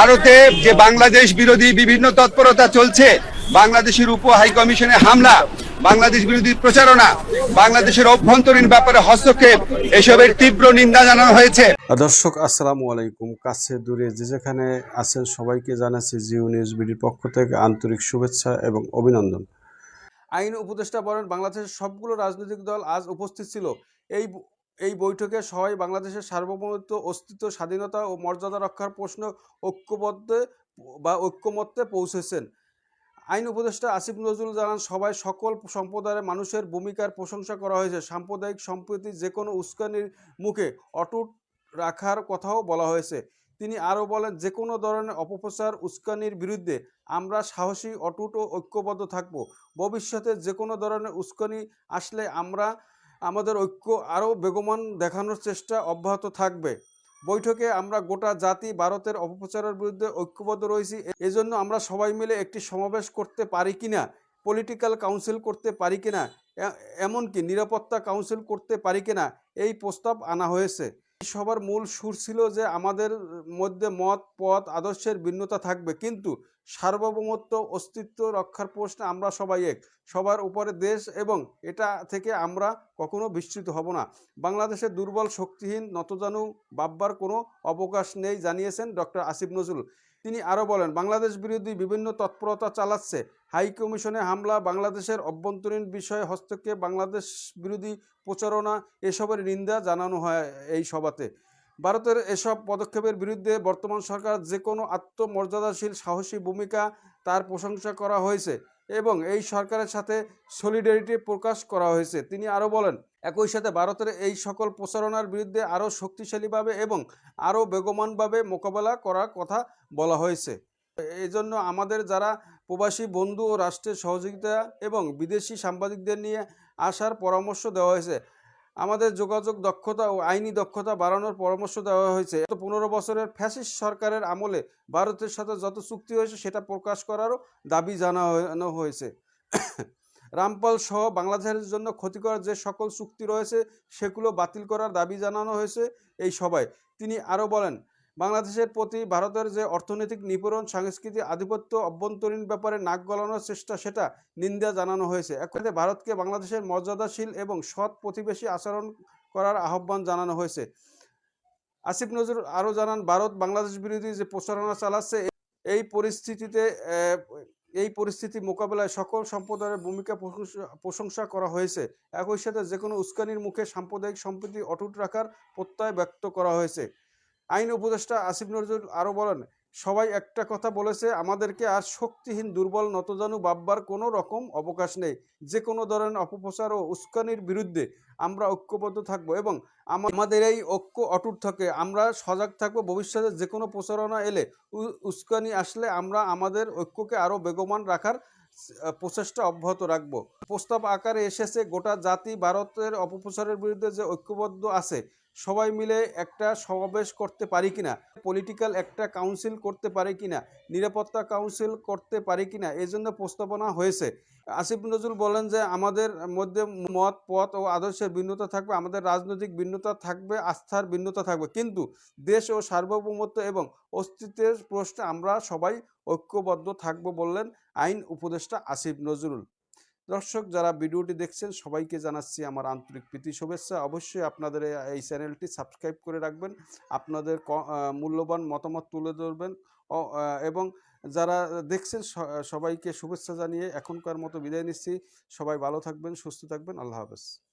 ভারতে যে বাংলাদেশ বিরোধী বিভিন্ন তৎপরতা চলছে, বাংলাদেশের উপ হাই কমিশনে হামলা, বাংলাদেশ বিরোধী প্রচারণা, বাংলাদেশের অভ্যন্তরীণ ব্যাপারে হস্তক্ষেপ, এসবের তীব্র নিন্দা জানানো হয়েছে। দর্শক, আসসালামু আলাইকুম। কাছে দূরে যে যেখানে আছেন সবাইকে জানাচ্ছি জিও নিউজ বিডির পক্ষ থেকে আন্তরিক শুভেচ্ছা এবং অভিনন্দন। আইন উপদেষ্টা বলেন, বাংলাদেশের সবগুলো রাজনৈতিক দল আজ উপস্থিত ছিল। এই এই বৈঠকে সবাই বাংলাদেশের সার্বভৌমত্ব, অস্তিত্ব, স্বাধীনতা ও মর্যাদা রক্ষার প্রশ্ন ঐক্যবদ্ধে বা ঐক্যমত্যে পৌঁছেছেন। আইন উপদেষ্টা আসিফ নজরুল জানান সবাই সকল সম্প্রদায়ের মানুষের ভূমিকার প্রশংসা করা হয়েছে। সাম্প্রদায়িক সম্প্রীতি যে কোনো উস্কানির মুখে অটুট রাখার কথাও বলা হয়েছে। তিনি আরও বলেন যে কোনো ধরনের অপপ্রচার উস্কানির বিরুদ্ধে আমরা সাহসী, অটুট ও ঐক্যবদ্ধ থাকব। ভবিষ্যতে যে কোনো ধরনের উস্কানি আসলে আমরা আমাদের ঐক্য আরও বেগমান দেখানোর চেষ্টা অব্যাহত থাকবে। বৈঠকে আমরা গোটা জাতি ভারতের অপপ্রচারের বিরুদ্ধে ঐক্যবদ্ধ রয়েছি। এজন্য আমরা সবাই মিলে একটি সমাবেশ করতে পারি কিনা পলিটিক্যাল কাউন্সিল করতে পারি কিনা এমনকি নিরাপত্তা কাউন্সিল করতে পারি কিনা এই প্রস্তাব আনা হয়েছে। সবার মূল সুর ছিল যে আমাদের মধ্যে মত, পথ, আদর্শের ভিন্নতা থাকবে। কিন্তু সার্বভৌমত্ব, অস্তিত্ব রক্ষার প্রশ্নে আমরা সবাই এক। সবার উপরে দেশ এবং এটা থেকে আমরা কখনো বিস্তৃত হব না। বাংলাদেশে দুর্বল, শক্তিহীন, নতজানু বাব্বার কোনো অবকাশ নেই, জানিয়েছেন ডক্টর আসিফ নজরুল। তিনি আরও বলেন, বাংলাদেশ বিরোধী বিভিন্ন তৎপরতা চালাচ্ছে। হাই কমিশনে হামলা, বাংলাদেশের অভ্যন্তরীণ বিষয়ে হস্তক্ষেপ, বাংলাদেশ বিরোধী প্রচারণা, এসবের নিন্দা জানানো হয় এই সভাতে। ভারতের এসব পদক্ষেপের বিরুদ্ধে বর্তমান সরকার যে কোনো আত্মমর্যাদাশীল, সাহসী ভূমিকা তার প্রশংসা করা হয়েছে এবং এই সরকারের সাথে সলিডারিটি প্রকাশ করা হয়েছে। তিনি আরও বলেন, একই সাথে ভারতের এই সকল প্রচারণার বিরুদ্ধে আরও শক্তিশালীভাবে এবং আরও বেগমানভাবে মোকাবেলা করার কথা বলা হয়েছে। এই জন্য আমাদের যারা প্রবাসী বন্ধু ও রাষ্ট্রের সহযোগিতা এবং বিদেশি সাংবাদিকদের নিয়ে আসার পরামর্শ দেওয়া হয়েছে আমাদের যোগাযোগ দক্ষতা ও আইনি দক্ষতা বাড়ানোর পরামর্শ দেওয়া হয়েছে। এত পনেরো বছরের ফ্যাসিস্ট সরকারের আমলে ভারতের সাথে যত চুক্তি হয়েছে সেটা প্রকাশ করারও দাবি জানানো হয়েছে। রামপাল সহ বাংলাদেশের জন্য ক্ষতিকর যে সকল চুক্তি রয়েছে সেগুলো বাতিল করার দাবি জানানো হয়েছে এই সবাই তিনি আরও বলেন বাংলাদেশের প্রতি ভারতের যে অর্থনৈতিক নিপীড়ন, সাংস্কৃতিক আধিপত্য অভ্যন্তরীণ ব্যাপারে নাক গলানোর চেষ্টা, সেটা নিন্দা জানানো হয়েছে। একসাথে ভারতকে বাংলাদেশের মর্যাদাশীল এবং সৎ প্রতিবেশী আচরণ করার আহ্বান জানানো হয়েছে। আসিফ নজরুল আরও জানান, ভারত বাংলাদেশ বিরোধী যে প্রচারণা চালাচ্ছে, এই পরিস্থিতিতে এই পরিস্থিতি মোকাবেলায় সকল সম্প্রদায়ের ভূমিকা প্রশংসা করা হয়েছে। একই সাথে যে কোনো উস্কানির মুখে সাম্প্রদায়িক সম্প্রীতি অটুট রাখার প্রত্যয় ব্যক্ত করা হয়েছে। আইন উপদেষ্টা আসিফ নজরুল আরও বলেন, সবাই একটা কথা বলেছে, আমাদেরকে আর শক্তিহীন, দুর্বল, নতজানু বাব্বার কোনো রকম অবকাশ নেই। যে কোনো ধরনের অপপ্রচার ও উস্কানির বিরুদ্ধে আমরা ঐক্যবদ্ধ থাকব এবং আমাদের এই ঐক্য অটুট থাকে। আমরা সজাগ থাকব, ভবিষ্যতে যে কোনো প্রচারণা এলে উস্কানি আসলে আমরা আমাদের ঐক্যকে আরও বেগমান রাখার প্রচেষ্টা অব্যাহত রাখব। প্রস্তাব আকারে এসেছে, গোটা জাতি, ভারতের অপপ্রচারের বিরুদ্ধে যে ঐক্যবদ্ধ আছে সবাই মিলে একটা সমাবেশ করতে পারি কিনা? পলিটিক্যাল একটা কাউন্সিল করতে পারি কিনা? নিরাপত্তা কাউন্সিল করতে পারি কিনা? এই জন্য প্রস্তাবনা হয়েছে। আসিফ নজরুল বলেন যে, আমাদের মধ্যে মত, পথ ও আদর্শের ভিন্নতা থাকবে, আমাদের রাজনৈতিক ভিন্নতা থাকবে, আস্থার ভিন্নতা থাকবে। কিন্তু দেশ ও সার্বভৌমত্ব এবং অস্তিত্বের প্রশ্নে আমরা সবাই ঐক্যবদ্ধ থাকব বললেন আইন উপদেষ্টা আসিফ নজরুল। দর্শক, যারা ভিডিওটি দেখছেন, সবাইকে জানাচ্ছি আমার আন্তরিক প্রীতি শুভেচ্ছা। অবশ্যই আপনাদের এই- চ্যানেলটি সাবস্ক্রাইব করে রাখবেন। আপনাদের মূল্যবান মতামত তুলে ধরবেন। এবং যারা দেখছেন সবাইকে শুভেচ্ছা জানিয়ে এখনকার মতো বিদায় নিচ্ছি। সবাই ভালো থাকবেন, সুস্থ থাকবেন। আল্লাহ হাফেজ।